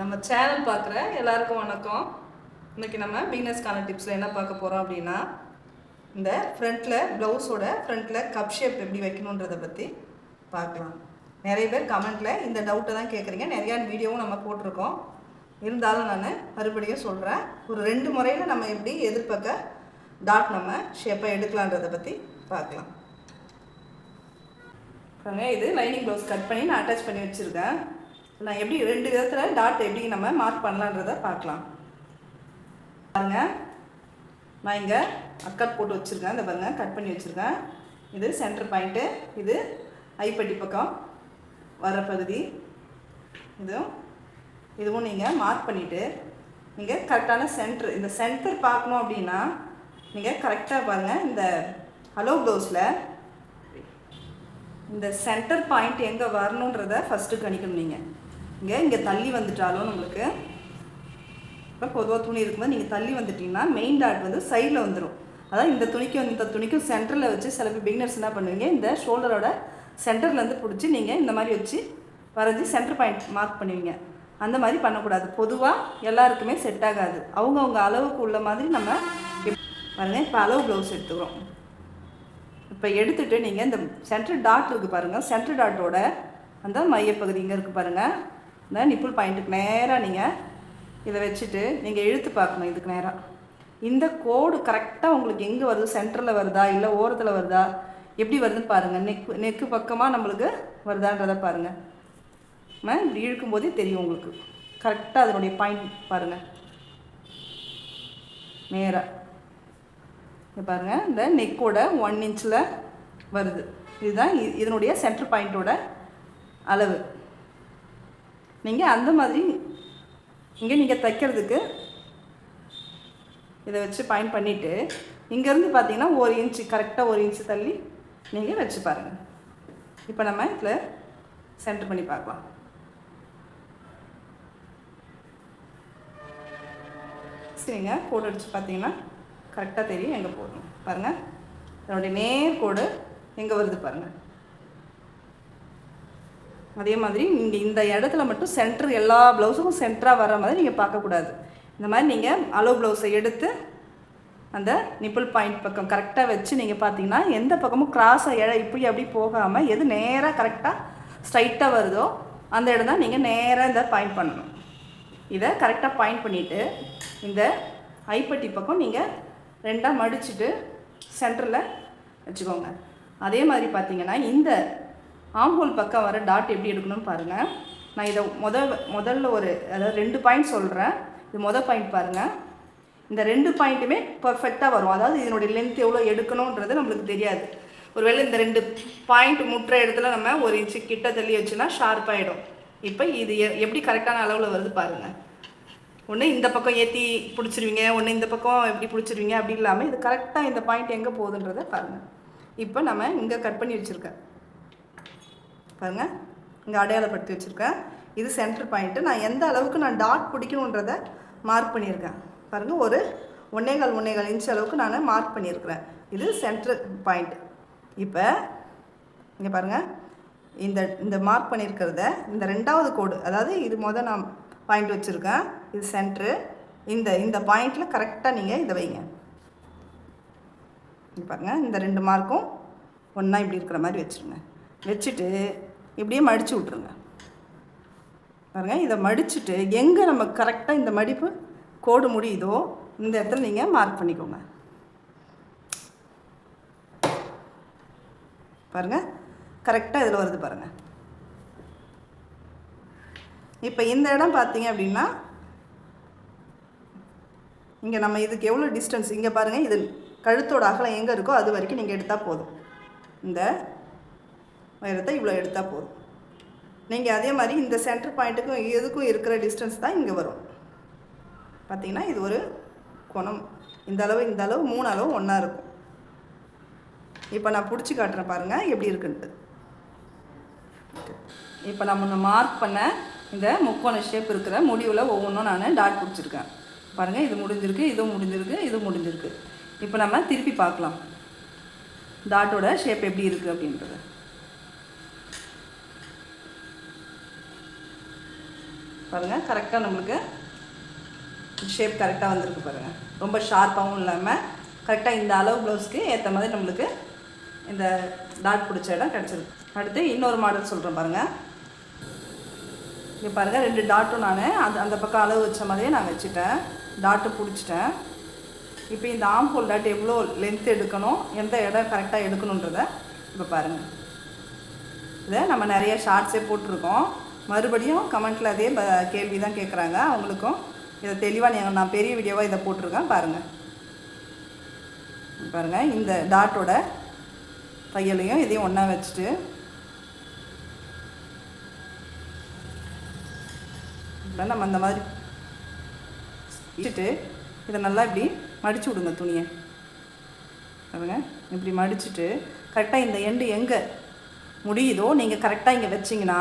நம்ம சேனல் பார்க்குற எல்லாருக்கும் வணக்கம். இன்னைக்கு நம்ம பிகினர்ஸ்க்கான டிப்ஸில் என்ன பார்க்க போகிறோம் அப்படின்னா இந்த ஃப்ரண்ட்டில் ப்ளவுஸோட ஃப்ரண்ட்டில் கப் ஷேப் எப்படி வைக்கணுன்றதை பற்றி பார்க்கலாம். நிறைய பேர் கமெண்ட்டில் இந்த டவுட்டை தான் கேட்குறீங்க நிறையா வீடியோவும் நம்ம போட்டிருக்கோம். இருந்தாலும் நான் மறுபடியும் சொல்கிறேன் ஒரு ரெண்டு முறையில் நம்ம எப்படி எதிர்பக்க டாட் நம்ம ஷேப்பை எடுக்கலான்றதை பற்றி பார்க்கலாம். இது லைனிங் ப்ளவுஸ் கட் பண்ணி நான் அட்டாச் பண்ணி வச்சுருக்கேன். நான் எப்படி ரெண்டு விதத்தில் டாட் எப்படி நம்ம மார்க் பண்ணலான்றதை பார்க்கலாம். பாருங்க. நான் இங்கே அக்கட் போட்டு வச்சுருக்கேன். இந்த பாருங்க கட் பண்ணி வச்சுருக்கேன். இது சென்டர் பாயிண்ட்டு இது ஐப்பட்டி பக்கம் வர பகுதி. இதுவும் இதுவும் நீங்கள் மார்க் பண்ணிவிட்டு நீங்கள் கரெக்டான சென்டர் இந்த சென்டர் பார்க்கணும் அப்படின்னா நீங்கள் கரெக்டாக பாருங்கள் இந்த ஹலோ ப்ளவுஸில் இந்த சென்டர் பாயிண்ட் எங்கே வரணுன்றத ஃபஸ்ட்டு கணிக்கணும் நீங்கள் இங்கே இங்கே தள்ளி வந்துட்டாலும் நம்மளுக்கு இப்போ பொதுவாக துணி இருக்கும்போது நீங்கள் தள்ளி வந்துட்டிங்கன்னா மெயின் டாட் வந்து சைடில் வந்துடும் அதான் இந்த துணிக்கும் இந்த துணிக்கும் சென்டரில் வச்சு சில பேர் பிகினர்ஸ் என்ன பண்ணுவீங்க இந்த ஷோல்டரோட சென்டர்லேருந்து பிடிச்சி நீங்கள் இந்த மாதிரி வச்சு வரைஞ்சி சென்டர் பாயிண்ட் மார்க் பண்ணுவீங்க. அந்த மாதிரி பண்ணக்கூடாது. பொதுவாக எல்லாருக்குமே செட் ஆகாது. அவங்கவுங்க அளவுக்கு உள்ள மாதிரி நம்ம இப்- பாருங்க இப்போ அளவு ப்ளவுஸ் எடுத்துக்கிறோம். இப்போ எடுத்துகிட்டு நீங்கள் இந்த சென்டர் டாட் இருக்குது பாருங்கள் சென்டர் டாட்டோட அந்த மையப்பகுதி இங்கே இருக்குது பாருங்கள் இந்த நிப்புள் பாயிண்ட்டுக்கு நேராக நீங்கள் இதை வச்சுட்டு நீங்கள் இழுத்து பார்க்கணும் இதுக்கு நேராக இந்த கோடு கரெக்டாக உங்களுக்கு எங்கே வருது? சென்டரில் வருதா? இல்லை ஓரத்தில் வருதா? எப்படி வருதுன்னு பாருங்கள் நெக் நெக்கு பக்கமாக நம்மளுக்கு வருதான்றதை பாருங்கள் நம்ம இப்படி இழுக்கும்போதே தெரியும் உங்களுக்கு. கரெக்டாக அதனுடைய பாயிண்ட் பாருங்கள் நேராக இங்க பாருங்கள் இந்த நெக்கோட ஒன் இன்ச்சில் வருது. இதுதான் இதனுடைய சென்டர் பாயிண்ட்டோட அளவு. நீங்கள் அந்த மாதிரி இங்கே நீங்கள் தைக்கிறதுக்கு இதை வச்சு பாயிண்ட் பண்ணிவிட்டு இங்கேருந்து பார்த்தீங்கன்னா ஒரு இன்ச்சு கரெக்டாக ஒரு இன்ச்சு தள்ளி நீங்கள் வச்சு பாருங்கள் இப்போ நம்ம இதில் சென்டர் பண்ணி பார்க்கலாம். சரிங்க கோடு அடித்து பார்த்தீங்கன்னா கரெக்டாக தெரியும் எங்கே போடணும். பாருங்கள் அதனுடைய நேர் கோடு எங்கே வருது பாருங்கள் அதே மாதிரி நீங்கள் இந்த இடத்துல மட்டும் சென்டர் எல்லா ப்ளவுஸுக்கும் சென்டராக வர மாதிரி நீங்கள் பார்க்கக்கூடாது இந்த மாதிரி நீங்கள் அளவு ப்ளவுஸை எடுத்து அந்த நிப்பிள் பாயிண்ட் பக்கம் கரெக்டாக வச்சு நீங்கள் பார்த்தீங்கன்னா எந்த பக்கமும் கிராஸாக இழ இப்படி அப்படி போகாமல் எது நேராக கரெக்டாக ஸ்ட்ரைட்டாக வருதோ அந்த இடம் தான் நீங்கள் நேராக இந்த பாயிண்ட் பண்ணணும். இதை கரெக்டாக பாயிண்ட் பண்ணிவிட்டு இந்த ஐப்பட்டி பக்கம் நீங்கள் ரெண்டாக மடிச்சுட்டு சென்டரில் வச்சுக்கோங்க. அதே மாதிரி பார்த்தீங்கன்னா இந்த ஆம்ஹோல் பக்கம் வர டாட் எப்படி எடுக்கணும்னு பாருங்கள் நான் இதை முதல் முதல்ல ஒரு அதாவது ரெண்டு பாயிண்ட் சொல்கிறேன் இது மொதல் பாயிண்ட் பாருங்கள் இந்த ரெண்டு பாயிண்ட்டுமே பர்ஃபெக்டாக வரும். அதாவது இதனுடைய லென்த் எவ்வளோ எடுக்கணுன்றது நம்மளுக்கு தெரியாது. ஒருவேளை இந்த ரெண்டு பாயிண்ட் முட்டுற இடத்துல நம்ம ஒரு இன்ச்சு கிட்ட தள்ளி வச்சுன்னா ஷார்ப்பாகிடும் இப்போ இது எ- எப்படி கரெக்டான அளவில் வருது பாருங்கள் ஒன்று இந்த பக்கம் ஏற்றி பிடிச்சிருவீங்க ஒன்று இந்த பக்கம் எப்படி பிடிச்சிருவீங்க அப்படி இல்லாமல் இது கரெக்டாக இந்த பாயிண்ட் எங்கே போகுதுன்றதை பாருங்கள் இப்போ நம்ம இங்கே கட் பண்ணி வச்சுருக்கேன் பாருங்கள் இங்கே அடையாளப்படுத்தி வச்சுருக்கேன். இது சென்டர் பாயிண்ட்டு நான் எந்த அளவுக்கு நான் டாட் பிடிக்கணுன்றதை மார்க் பண்ணியிருக்கேன். பாருங்கள் ஒரு ஒன்னேகால் ஒன்னேகால் இன்ச் அளவுக்கு நான் மார்க் பண்ணியிருக்கிறேன். இது சென்டர் பாயிண்ட் இப்போ இங்கே பாருங்கள் இந்த இந்த மார்க் பண்ணியிருக்கிறத இந்த ரெண்டாவது கோடு அதாவது இது மொதல் நான் பாயிண்ட் வச்சுருக்கேன். இது சென்ட்ரு இந்த இந்த பாயிண்டில் கரெக்டாக நீங்கள் இதை வைங்க. இங்க பாருங்கள் இந்த ரெண்டு மார்க்கும் ஒன்றா இப்படி இருக்கிற மாதிரி வச்சுருங்க. வச்சுட்டு இப்படியே மடித்து விட்ருங்க பாருங்கள் இதை மடிச்சுட்டு எங்கே நம்ம கரெக்டாக இந்த மடிப்பு கோடு முடியுதோ இந்த இடத்துல நீங்கள் மார்க் பண்ணிக்கோங்க. பாருங்கள் கரெக்டாக இதில் வருது பாருங்கள் இப்போ இந்த இடம் பார்த்தீங்க அப்படின்னா இங்கே நம்ம இதுக்கு எவ்வளோ டிஸ்டன்ஸ் இங்கே பாருங்கள் இது கழுத்தோட அகலம் எங்கே இருக்கோ அது வரைக்கும் நீங்கள் எடுத்தால் போதும். இந்த உயரத்தை இவ்வளோ எடுத்தால் போதும். நீங்கள் அதே மாதிரி இந்த சென்டர் பாயிண்ட்டுக்கும் எதுக்கும் இருக்கிற டிஸ்டன்ஸ் தான் இங்கே வரும். பார்த்தீங்கன்னா இது ஒரு குணம். இந்த அளவு இந்த அளவு மூணு அளவு ஒன்றா இருக்கும். இப்போ நான் பிடிச்சி காட்டுறேன் பாருங்கள் எப்படி இருக்குன்ட்டு. இப்போ நம்ம முன்ன மார்க் பண்ண இந்த முக்கோண ஷேப் இருக்கிற முடிவில் ஒவ்வொன்றும் நான் டாட் பிடிச்சிருக்கேன். பாருங்கள் இது முடிஞ்சிருக்கு இதுவும் முடிஞ்சிருக்கு இது முடிஞ்சிருக்கு. இப்போ நம்ம திருப்பி பார்க்கலாம். டாட்டோட ஷேப் எப்படி இருக்குது அப்படின்றது. பாருங்கள் கரெக்டாக நம்மளுக்கு ஷேப் கரெக்டாக வந்திருக்கு பாருங்கள் ரொம்ப ஷார்ப்பாகவும் இல்லாமல் கரெக்டாக இந்த அளவு ப்ளவுஸ்க்கு ஏற்ற மாதிரி நம்மளுக்கு இந்த டாட் பிடிச்ச இடம் கிடச்சிருக்கு. அடுத்து இன்னொரு மாடல் சொல்கிறேன் பாருங்கள் இங்கே பாருங்கள் ரெண்டு டாட்டும் நான் அந்த அந்த பக்கம் அளவு வச்ச மாதிரியே நான் வச்சுட்டேன். டாட்டு பிடிச்சிட்டேன். இப்போ இந்த ஆம்பூல் டாட் எவ்வளோ லென்த் எடுக்கணும் எந்த இடம் கரெக்டாக எடுக்கணுன்றதை இப்போ பாருங்கள் இதை நம்ம நிறைய ஷார்ட்ஸே போட்டிருக்கோம். மறுபடியும் கமெண்ட்டில் அதே ப கேள்வி தான் கேட்குறாங்க அவங்களுக்கும் இதை தெளிவாக நீங்கள் நான் பெரிய வீடியோவாக இதை போட்டிருக்கேன் பாருங்கள் பாருங்கள் இந்த டாட்டோட தையலையும் இதையும் ஒன்றா வச்சுட்டு. இப்போ நம்ம அந்த மாதிரி வச்சுட்டு இதை நல்லா இப்படி மடித்து விடுங்க துணியை. பாருங்க இப்படி மடிச்சுட்டு கரெக்டாக இந்த எண்டு எங்கே முடியுதோ நீங்கள் கரெக்டாக இங்கே வச்சிங்கன்னா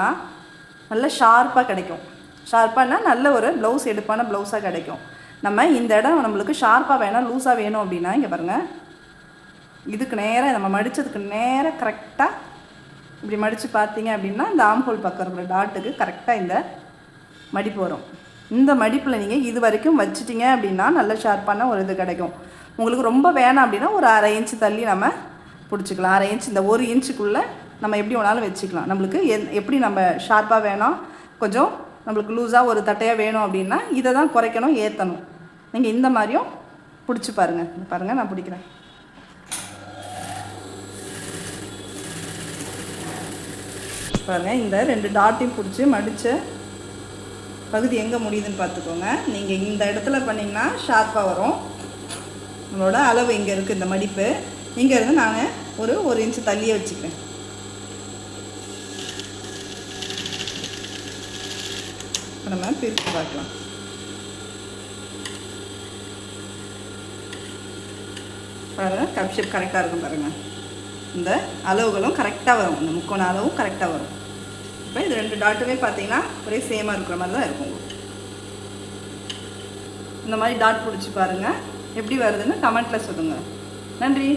நல்ல ஷார்ப்பாக கிடைக்கும். ஷார்ப்பானா நல்ல ஒரு ப்ளவுஸ் எடுப்பான ப்ளவுஸாக கிடைக்கும். நம்ம இந்த இடம் நம்மளுக்கு ஷார்ப்பாக வேணாம் லூஸாக வேணும் அப்படின்னா இங்கே பாருங்கள் இதுக்கு நேராக நம்ம மடித்ததுக்கு நேராக கரெக்டாக இப்படி மடித்து பார்த்தீங்க அப்படின்னா இந்த ஆம்ஹோல் பக்கம் இருக்கிற டாட்டுக்கு கரெக்டாக இந்த மடிப்பு வரும். இந்த மடிப்பில் நீங்கள் இது வரைக்கும் வச்சிட்டிங்க அப்படின்னா நல்ல ஷார்ப்பான ஒரு இது கிடைக்கும். உங்களுக்கு ரொம்ப வேணாம் அப்படின்னா ஒரு அரை இன்ச்சு தள்ளி நம்ம பிடிச்சிக்கலாம். அரை இன்ச் இந்த ஒரு இன்ச்சுக்குள்ளே நம்ம எப்படி வேணாலும் வச்சுக்கலாம். நம்மளுக்கு எந் எப்படி நம்ம ஷார்ப்பாக வேணும் கொஞ்சம் நம்மளுக்கு லூஸாக ஒரு தட்டையாக வேணும் அப்படின்னா இதை தான் குறைக்கணும் ஏற்றணும் நீங்கள் இந்த மாதிரியும் பிடிச்சி பாருங்கள் பாருங்கள் நான் பிடிக்கிறேன். பாருங்கள் இந்த ரெண்டு டாட்டையும் பிடிச்சி மடித்து பகுதி எங்கே முடியுதுன்னு பார்த்துக்கோங்க. நீங்கள் இந்த இடத்துல பண்ணிங்கன்னா ஷார்ப்பாக வரும். உங்களோட அளவு இங்கே இருக்குது இந்த மடிப்பு. இங்கே இருந்து நான் ஒரு ஒரு இன்ச்சு தள்ளியே வச்சுக்கிறேன். நம்ம பிரித்து பார்க்கலாம். பாருங்கள் கப் ஷேப் கரெக்டாக இருக்கும் பாருங்கள் இந்த அளவுகளும் கரெக்டாக வரும். இந்த முக்கோண அளவும் கரெக்டாக வரும். இப்போ இது ரெண்டு டாட்டுமே பார்த்தீங்கன்னா ஒரே சேமாக இருக்கிற மாதிரி தான் இருக்கும் இந்த மாதிரி டாட் பிடிச்சி பாருங்கள் எப்படி வருதுன்னு கமெண்ட்டில் சொல்லுங்கள் நன்றி.